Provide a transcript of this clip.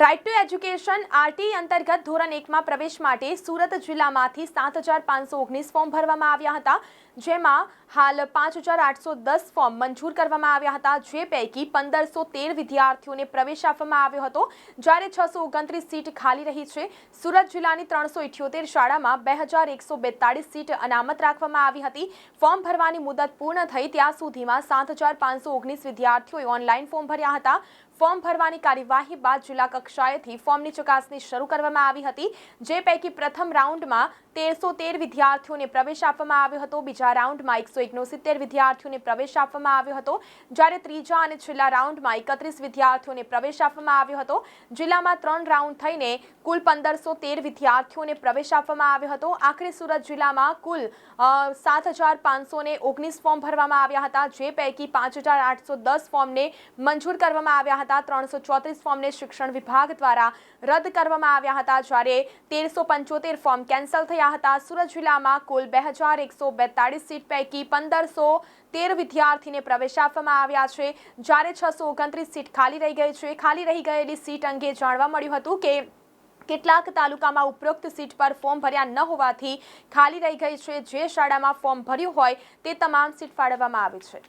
Right to education RT અંતર્ગત ધોરણ એકમાં પ્રવેશ માટે સુરત જિલ્લામાંથી સાત હજાર પાંચસો ઓગણીસ ફોર્મ ભરવામાં આવ્યા હતા, જેમાં હાલ પાંચ હજાર આઠસો દસ ફોર્મ મંજૂર કરવામાં આવ્યા હતા, જે પૈકી પંદરસો તેર વિદ્યાર્થીઓને પ્રવેશ આપવામાં આવ્યો હતો. જ્યારે છસો ઓગણત્રીસ સીટ ખાલી રહી છે, સુરત જિલ્લાની ત્રણસો ઇઠ્યોતેર શાળામાં બે હજાર એકસો બેતાળીસ સીટ અનામત રાખવામાં આવી હતી. ફોર્મ ભરવાની મુદત પૂર્ણ થઈ ત્યાં સુધીમાં સાત હજાર પાંચસો ઓગણીસ વિદ્યાર્થીઓએ ઓનલાઈન ફોર્મ ભર્યા હતા. ફોર્મ ભરવાની કાર્યવાહી બાદ જિલ્લા કક્ષાએથી ફોર્મની ચકાસણી શરૂ કરવામાં આવી હતી, જે પૈકી પ્રથમ રાઉન્ડમાં તેરસો તેર વિદ્યાર્થીઓને પ્રવેશ આપવામાં આવ્યો હતો. બીજા રાઉન્ડમાં એકસો ઓગણસિત્તેર વિદ્યાર્થીઓને પ્રવેશ આપવામાં આવ્યો હતો. જ્યારે ત્રીજા અને છેલ્લા રાઉન્ડમાં એકત્રીસ વિદ્યાર્થીઓને પ્રવેશ આપવામાં આવ્યો હતો. જિલ્લામાં ત્રણ રાઉન્ડ થઈને કુલ પંદરસો તેર વિદ્યાર્થીઓને પ્રવેશ આપવામાં આવ્યો હતો. આખરે સુરત જિલ્લામાં કુલ સાત હજાર પાંચસો ઓગણીસ ફોર્મ ભરવામાં આવ્યા હતા, જે પૈકી પાંચ હજાર આઠસો દસ ફોર્મને મંજૂર કરવામાં આવ્યા હતા. ત્રણસો ચોત્રીસ ફોર્મને શિક્ષણ વિભાગ દ્વારા રદ કરવામાં આવ્યા હતા જ્યારે તેરસો પંચોતેર ફોર્મ કેન્સલ થયા હતા. સુરત જિલ્લામાં કુલ બે હજાર એકસો બેતાળીસ સીટ પૈકી પંદરસો તેર વિદ્યાર્થીને પ્રવેશ આપવામાં આવ્યા છે. જ્યારે છસો ઓગણત્રીસ સીટ ખાલી રહી ગઈ છે. ખાલી રહી ગયેલી સીટ અંગે જાણવા મળ્યું હતું કે કેટલાક તાલુકામાં ઉપરોક્ત સીટ પર ફોર્મ ભર્યા ન હોવાથી ખાલી રહી ગઈ છે. જે શાળામાં ફોર્મ ભર્યું હોય તે તમામ સીટ ફાળવવામાં આવી છે.